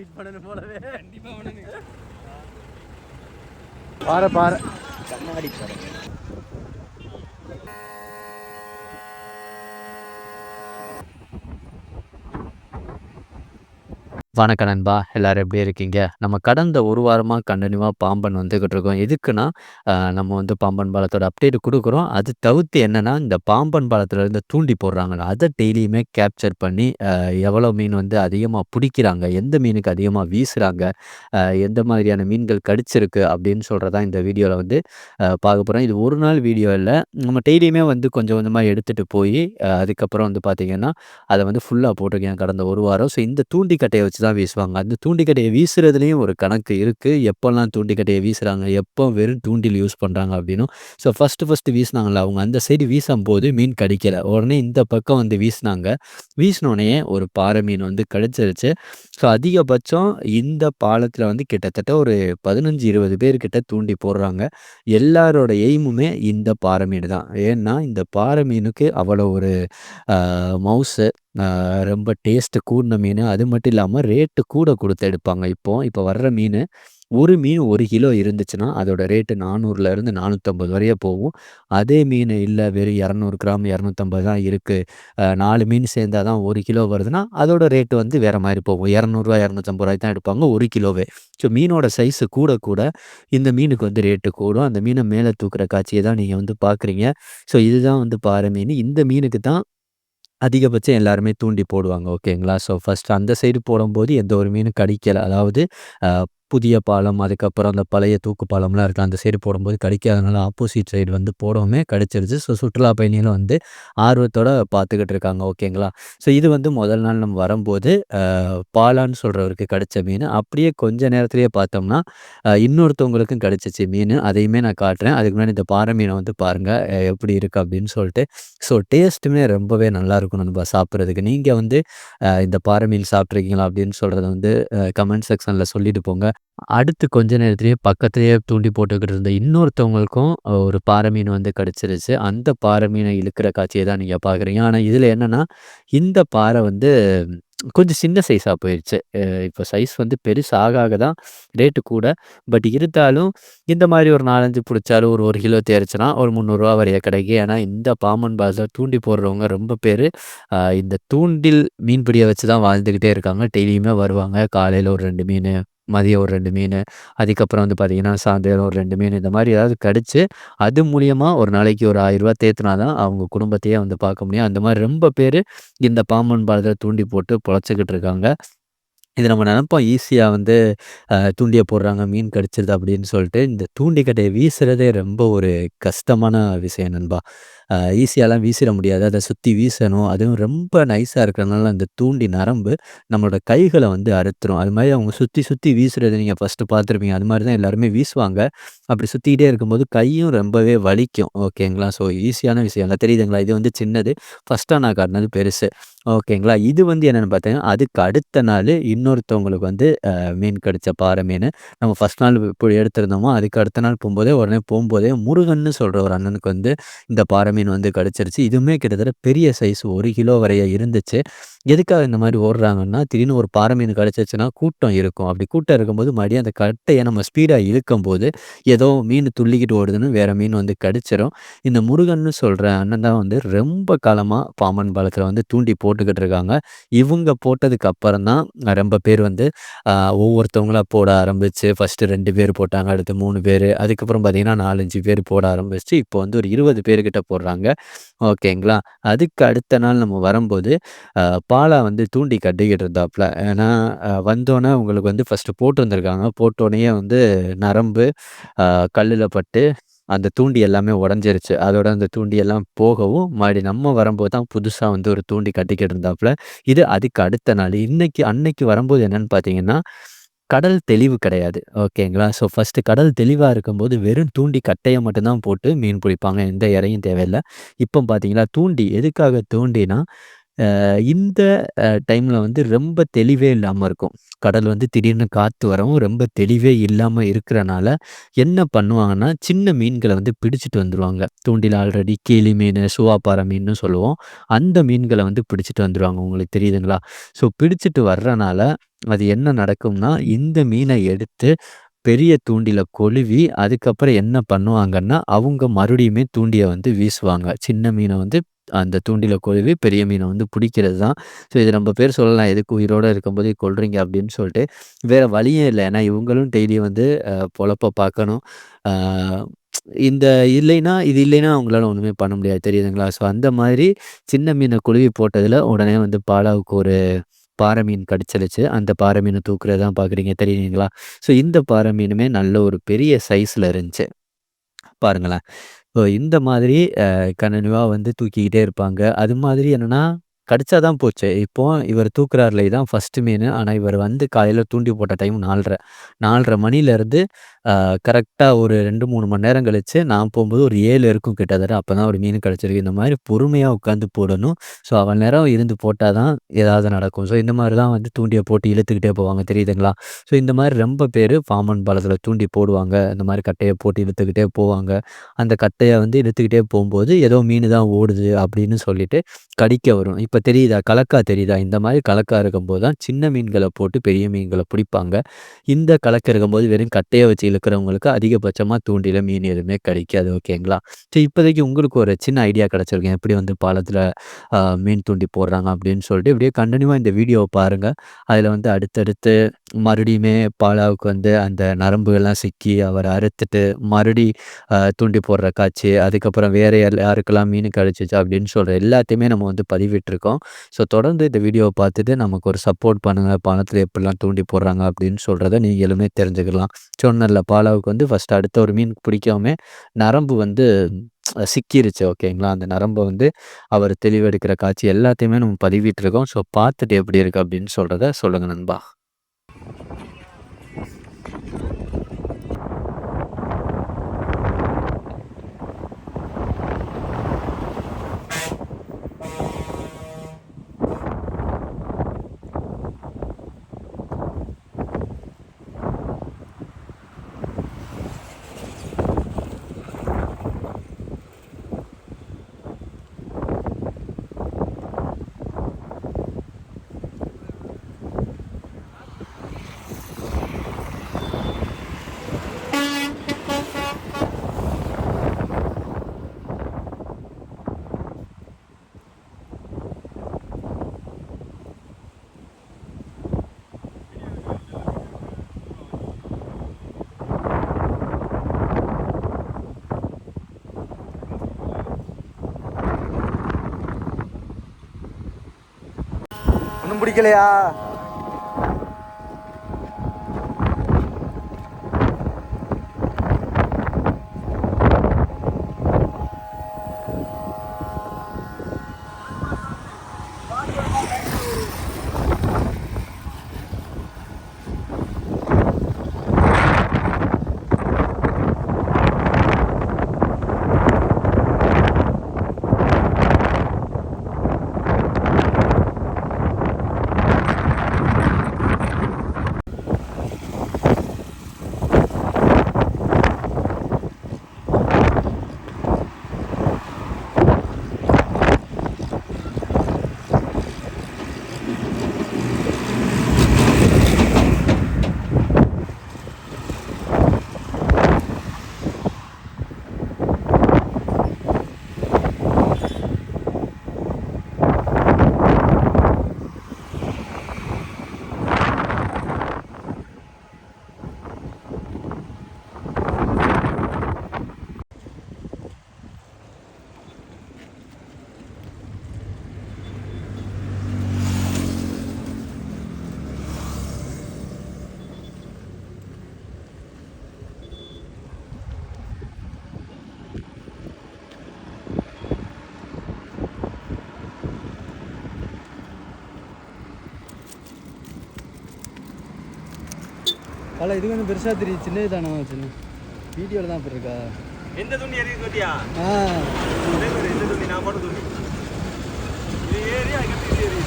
Edit பண்ணணும் போலவே. கண்டிப்பாக பாரு பாரு. கண்ணாடி போகிறேன் வணக்கம் நண்பா. எல்லோரும் எப்படி இருக்கீங்க? நம்ம கடந்த ஒரு வாரமாக கண்டினியூவாக பாம்பன் வந்துக்கிட்டு இருக்கோம். எதுக்குன்னா நம்ம வந்து பாம்பன் பாலத்தோட அப்டேட் கொடுக்குறோம். அது தவிர்த்து என்னென்னா இந்த பாம்பன் பாலத்துலேருந்து தூண்டி போடுறாங்களா அதை டெய்லியுமே கேப்சர் பண்ணி எவ்வளோ மீன் வந்து அதிகமாக பிடிக்கிறாங்க எந்த மீனுக்கு அதிகமாக வீசுகிறாங்க எந்த மாதிரியான மீன்கள் கடிச்சிருக்கு அப்படின்னு சொல்கிறதா இந்த வீடியோவில் வந்து பார்க்க போகிறோம் இது ஒரு நாள் வீடியோ இல்லை. நம்ம டெய்லியுமே வந்து கொஞ்சம் கொஞ்சமாக எடுத்துகிட்டு போய் அதுக்கப்புறம் வந்து பார்த்திங்கன்னா அதை வந்து ஃபுல்லாக போட்டிருக்கேன் கடந்த ஒரு வாரம். ஸோ இந்த தூண்டிக்கட்டையை வச்சு தான் வீசுவாங்க. அந்த தூண்டிக்கட்டையை வீசுறதுலேயும் ஒரு கணக்கு இருக்குது எப்போல்லாம் தூண்டிக்கட்டையை வீசுகிறாங்க எப்போ வெறும் தூண்டில் யூஸ் பண்ணுறாங்க அப்படின்னும். ஸோ ஃபஸ்ட்டு ஃபஸ்ட்டு வீசினாங்களா அவங்க. அந்த சைடு வீசும்போது மீன் கடிக்கலை. உடனே இந்த பக்கம் வந்து வீசினாங்க. வீசினோடனே ஒரு பாறை மீன் வந்து கடிச்சிருச்சு. ஸோ அதிகபட்சம் இந்த பாலத்தில் வந்து கிட்டத்தட்ட ஒரு பதினஞ்சு இருபது பேர்கிட்ட தூண்டி போடுறாங்க. எல்லாரோட எய்முமே இந்த பாறை மீன் தான். ஏன்னா இந்த பாறை மீனுக்கு அவ்வளோ ஒரு மவுஸு ரொம்ப டேஸ்ட்டு கூடின மீன். அது மட்டும் இல்லாமல் ரேட்டு கூட கொடுத்து எடுப்பாங்க. இப்போ இப்போ வர்ற மீன் ஒரு மீன் ஒரு கிலோ இருந்துச்சுன்னா அதோட ரேட்டு நானூறுலேருந்து நானூற்றம்பது வரைய போகும். அதே மீன் இல்லை வெறும் இரநூறு கிராம் இரநூத்தம்பது தான் இருக்குது நாலு மீன் சேர்ந்தால் தான் ஒரு கிலோ வருதுன்னா அதோட ரேட்டு வந்து வேறு மாதிரி போகும். இரநூறுவா இரநூத்தம்பது ரூபாய் தான் எடுப்பாங்க ஒரு கிலோவே. ஸோ மீனோட சைஸு கூட கூட இந்த மீனுக்கு வந்து ரேட்டு கூடும். அந்த மீனை மேலே தூக்குற காட்சியை தான் நீங்கள் வந்து பார்க்குறீங்க. ஸோ இதுதான் வந்து பாறை மீன். இந்த மீனுக்கு தான் அதிகபட்சம் எல்லாருமே தூண்டி போடுவாங்க ஓகேங்களா? ஸோ ஃபஸ்ட்டு அந்த சைடு போடும்போது எந்த ஒரு மீனும் கடிக்கலை. அதாவது புதிய பாலம் அதுக்கப்புறம் அந்த பழைய தூக்கு பாலம்லாம் இருக்குது அந்த சைடு போடும்போது கிடைக்காதனால ஆப்போசிட் சைடு வந்து போடவுமே கிடச்சிருச்சு. ஸோ சுற்றுலா பயணிகளும் வந்து ஆர்வத்தோட பார்த்துக்கிட்டு இருக்காங்க. ஓகேங்களா ஸோ இது வந்து முதல் நாள் நம்ம வரும்போது பாலான்னு சொல்கிறவருக்கு கிடைச்ச மீன். அப்படியே கொஞ்ச நேரத்துலேயே பார்த்தோம்னா இன்னொருத்தவங்களுக்கும் கிடைச்சிச்சு மீன். அதையுமே நான் காட்டுறேன். அதுக்கு முன்னாடி இந்த பாறை மீனை வந்து பாருங்கள் எப்படி இருக்குது அப்படின்னு சொல்லிட்டு. ஸோ டேஸ்ட்டுமே ரொம்பவே நல்லா இருக்கும் நம்ம சாப்பிட்றதுக்கு. நீங்கள் வந்து இந்த பாறை மீன் சாப்பிட்ருக்கீங்களா அப்படின்னு சொல்கிறத வந்து கமெண்ட் செக்ஷனில் சொல்லிட்டு போங்க. அடுத்து கொஞ்ச நேரத்திலேயே பக்கத்துலேயே தூண்டி போட்டுக்கிட்டு இருந்த இன்னொருத்தவங்களுக்கும் ஒரு பாறை மீன் வந்து கிடச்சிருச்சு. அந்த பாறை மீனை இழுக்கிற காட்சியை தான் நீங்கள் பார்க்குறீங்க. ஆனால் இதில் என்னென்னா இந்த பாறை வந்து கொஞ்சம் சின்ன சைஸாக போயிடுச்சு இப்போ சைஸ் வந்து பெருசாக ஆக தான் ரேட்டு கூட. பட் இருந்தாலும் இந்த மாதிரி ஒரு நாலஞ்சு பிடிச்சாலும் ஒரு ஒரு கிலோ தேர்ச்சுன்னா ஒரு முந்நூறுரூவா வரைய கிடைக்கும். ஏன்னா இந்த பாம்பன் பாஸில் தூண்டி போடுறவங்க ரொம்ப பேர் இந்த தூண்டில் மீன் பிடியை வச்சு தான் வாழ்ந்துக்கிட்டே இருக்காங்க. டெய்லியுமே வருவாங்க. காலையில் ஒரு ரெண்டு மீன் மதியம் ஒரு ரெண்டு மீன் அதுக்கப்புறம் வந்து பார்த்திங்கன்னா சாயந்தரம் ஒரு ரெண்டு மீன் இந்த மாதிரி ஏதாவது கடிச்சு அது மூலியமாக ஒரு நாளைக்கு ஒரு ஆயிரரூபா தேத்துனா தான் அவங்க குடும்பத்தையே வந்து பார்க்க முடியும். அந்த மாதிரி ரொம்ப பேர் இந்த பாம்பன் பாலத்தில் தூண்டி போட்டு பொழைச்சிக்கிட்டு இருக்காங்க. இது நம்ம நினப்போம். ஈஸியாக வந்து தூண்டியை போடுறாங்க மீன் கடிச்சிருது அப்படின்னு சொல்லிட்டு இந்த தூண்டிக்கட்டையை வீசுகிறதே ரொம்ப ஒரு கஷ்டமான விஷயம் நண்பா. ஈஸியாலாம் வீசிட முடியாது. அதை சுற்றி வீசணும். அதுவும் ரொம்ப நைஸாக இருக்கிறதுனால அந்த தூண்டி நரம்பு நம்மளோட கைகளை வந்து அறுத்துரும். அது மாதிரி அவங்க சுற்றி சுற்றி வீசுறது நீங்கள் ஃபஸ்ட்டு பார்த்துருப்பீங்க. அது மாதிரி தான் எல்லாருமே வீசுவாங்க. அப்படி சுற்றிக்கிட்டே இருக்கும்போது கையும் ரொம்பவே வலிக்கும். ஓகேங்களா? ஸோ ஈஸியான விஷயம். இல்லை தெரியுதுங்களா? இது வந்து சின்னது. ஃபஸ்ட்டாக நான் காட்டினது பெருசு. ஓகேங்களா. இது வந்து என்னென்னு பார்த்தீங்கன்னா அதுக்கு அடுத்த நாள் இன்னொருத்தவங்களுக்கு வந்து மீன் கிடைச்ச பாறை மீன் நம்ம ஃபஸ்ட் நாள் இப்படி எடுத்திருந்தோமோ அதுக்கு அடுத்த நாள் போகும்போதே உடனே போகும்போதே முருகன்னு சொல்கிற ஒரு அண்ணனுக்கு வந்து இந்த பாறை மீன் வந்து கிடச்சிருச்சு. இதுவுமே கிட்டத்தட்ட பெரிய சைஸ் ஒரு கிலோ வரைய இருந்துச்சு. எதுக்காக இந்த மாதிரி ஓடுறாங்கன்னா திடீர்னு ஒரு பாறை மீன் கடிச்சிருச்சுன்னா கூட்டம் இருக்கும். அப்படி கூட்டம் இருக்கும்போது மறுபடியும் அந்த கட்டையை நம்ம ஸ்பீடாக இழுக்கும்போது ஏதோ மீன் துள்ளிக்கிட்டு ஓடுதுன்னு வேற மீன் வந்து கடிச்சிரும். இந்த முருகன்னு சொல்கிற அண்ணன் தான் வந்து ரொம்ப காலமாக பாம்பன் பாலத்தில் வந்து தூண்டி போட்டுக்கிட்டு இருக்காங்க இவங்க போட்டதுக்கு அப்புறம் தான் ரொம்ப பேர் வந்து ஒவ்வொருத்தவங்களாக ஒவ்வொருத்தவங்களா போட ஆரம்பிச்சு ஃபஸ்ட்டு ரெண்டு பேர் போட்டாங்க அடுத்து மூணு பேர் அதுக்கப்புறம் பார்த்தீங்கன்னா நாலஞ்சு பேர் போட ஆரம்பிச்சு இப்போ வந்து ஒரு இருபது பேர்கிட்ட போடுறாங்க. ஓகேங்களா? அதுக்கு அடுத்த நாள் நம்ம வரும்போது பாலா வந்து தூண்டி கட்டிக்கிட்டு இருந்தாப்புல ஏன்னா வந்தோடனே வந்தோன்னே உங்களுக்கு வந்து ஃபஸ்ட்டு போட்டு வந்திருக்காங்க. போட்டோடனே வந்து நரம்பு கல்லில் பட்டு அந்த தூண்டி எல்லாமே உடஞ்சிருச்சு. அதோட அந்த தூண்டி எல்லாம் போகவும் மறுபடி நம்ம வரும்போது தான் புதுசாக வந்து ஒரு தூண்டி கட்டிக்கிட்டு இருந்தாப்புல. இது அதுக்கு அடுத்த நாள். இன்னைக்கு அன்னைக்கு வரும்போது என்னன்னு பார்த்தீங்கன்னா கடல் தெளிவு கிடையாது. ஓகேங்களா ஸோ ஃபஸ்ட்டு கடல் தெளிவாக இருக்கும்போது வெறும் தூண்டி கட்டையை மட்டும்தான் போட்டு மீன் பிடிப்பாங்க. எந்த இறையும் தேவையில்லை. இப்போ பார்த்தீங்களா தூண்டி எதுக்காக தூண்டினா இந்த டைமில் வந்து ரொம்ப தெளிவே இல்லாமல் இருக்கும். கடல் வந்து திடீர்னு காற்று வரவும் ரொம்ப தெளிவே இல்லாமல் இருக்கிறனால என்ன பண்ணுவாங்கன்னா சின்ன மீன்களை வந்து பிடிச்சிட்டு வந்துடுவாங்க தூண்டில் ஆல்ரெடி கீழி மீன் சுவாப்பாறை மீன்னு சொல்லுவோம். அந்த மீன்களை வந்து பிடிச்சிட்டு வந்துடுவாங்க உங்களுக்கு தெரியுதுங்களா? ஸோ பிடிச்சிட்டு வர்றனால அது என்ன நடக்கும்னா இந்த மீனை எடுத்து பெரிய தூண்டில கொழுவி அதுக்கப்புறம் என்ன பண்ணுவாங்கன்னா அவங்க மறுபடியுமே தூண்டியை வந்து வீசுவாங்க. சின்ன மீனை வந்து அந்த தூண்டில கொழுவி பெரிய மீனை வந்து பிடிக்கிறது தான் ஸோ இது நம்ம பேர் சொல்லலாம். எதுக்கு உயிரோடு இருக்கும்போது கொள்றீங்க அப்படின்னு சொல்லிட்டு வேறு வழியே இல்லை. ஏன்னா இவங்களும் டெய்லி வந்து பொழப்ப பார்க்கணும். இந்த இல்லைன்னா இது இல்லைன்னா அவங்களால ஒன்றுமே பண்ண முடியாது. தெரியுதுங்களா? ஸோ அந்த மாதிரி சின்ன மீனை குழுவி போட்டதில் உடனே வந்து பாலாவுக்கு ஒரு பாறை மீன் கடிச்சிருச்சு. அந்த பாறை மீனை தூக்குறது தான் பார்க்குறீங்க. தெரியுங்களா ஸோ இந்த பாறை மீனுமே நல்ல ஒரு பெரிய சைஸில் இருந்துச்சு. பாருங்களேன். ஸோ இந்த மாதிரி கண்டினியூவாக வந்து தூக்கிக்கிட்டே இருப்பாங்க. அது மாதிரி என்னென்னா கடிச்சா தான் போச்சு. இப்போ இவர் தூக்குறாருல இதான் ஃபஸ்ட்டு மீன். ஆனால் இவர் வந்து காலையில் தூண்டி போட்ட டைம் நாலரை. நாலரை மணிலேருந்து கரெக்டாக ஒரு ரெண்டு மூணு மணி நேரம் கழிச்சு நான் போகும்போது ஒரு ஏழு இருக்கும் கிட்டத்தட்ட. அப்போ தான் ஒரு மீன் கிடச்சிருக்கு. இந்த மாதிரி பொறுமையாக உட்காந்து போடணும். ஸோ அவள் நேரம் இருந்து போட்டால் தான் ஏதாவது நடக்கும். ஸோ இந்த மாதிரி தான் வந்து தூண்டியை போட்டு இழுத்துக்கிட்டே போவாங்க. தெரியுதுங்களா? ஸோ இந்த மாதிரி ரொம்ப பேர் பாமன் பாலத்தில் தூண்டி போடுவாங்க. இந்த மாதிரி கட்டையை போட்டு இழுத்துக்கிட்டே போவாங்க. அந்த கட்டையை வந்து இழுத்துக்கிட்டே போகும்போது ஏதோ மீன் தான் ஓடுது அப்படின்னு சொல்லிட்டு கடிக்க வரும். இப்போ தெரியுதா? கலக்கா தெரியுதா? இந்த மாதிரி கலக்கா இருக்கும்போது தான் சின்ன மீன்களை போட்டு பெரிய மீன்களை பிடிப்பாங்க. இந்த கலக்க இருக்கும்போது வெறும் கட்டையை வச்சு இழுக்கிறவங்களுக்கு அதிகபட்சமாக தூண்டில மீன் எதுவுமே கிடைக்காது. ஓகேங்களா? ஸோ இப்போதைக்கு உங்களுக்கு ஒரு சின்ன ஐடியா கிடச்சிருக்கேன். எப்படி வந்து பாலத்தில் மீன் தூண்டி போடுறாங்க அப்படின்னு சொல்லிட்டு இப்படியே கண்டினியூவாக இந்த வீடியோவை பாருங்கள் அதில் வந்து அடுத்தடுத்து மறுபடியுமே பாலாவுக்கு வந்து அந்த நரம்புகள்லாம் சிக்கி அவர் அறுத்துட்டு மறுபடி தூண்டி போடுற காட்சி அதுக்கப்புறம் வேறு யாருக்கெல்லாம் மீன் கிடச்சிச்சு அப்படின்னு சொல்கிற எல்லாத்தையுமே நம்ம வந்து பதிவிட்டுருக்கோம். ஸோ தொடர்ந்து இந்த வீடியோவை பார்த்துட்டு நமக்கு ஒரு சப்போர்ட் பண்ணுங்கள் பணத்தில் எப்படிலாம் தூண்டி போடுறாங்க அப்படின்னு சொல்கிறத நீங்களுமே தெரிஞ்சுக்கலாம். சொன்னல பாலாவுக்கு வந்து ஃபஸ்ட்டு அடுத்த ஒரு மீன் பிடிக்காம நரம்பு வந்து சிக்கிருச்சு ஓகேங்களா? அந்த நரம்பை வந்து அவர் தெளிவெடுக்கிற காட்சி எல்லாத்தையுமே நம்ம பதிவிட்டிருக்கோம். ஸோ பார்த்துட்டு எப்படி இருக்குது அப்படின்னு சொல்கிறத சொல்லுங்கள் நண்பா. பிடிக்கலையா? பல இது கொஞ்சம் பெருசாக தெரியும் சின்னது தானே சின்ன. வீடியோவில் தான் இப்படி இருக்கா? எந்த துணி எறியுது பாத்தியா? ஆ. எந்த துணி நான் போட்ட துணி. இது ஏறி இது ஏறி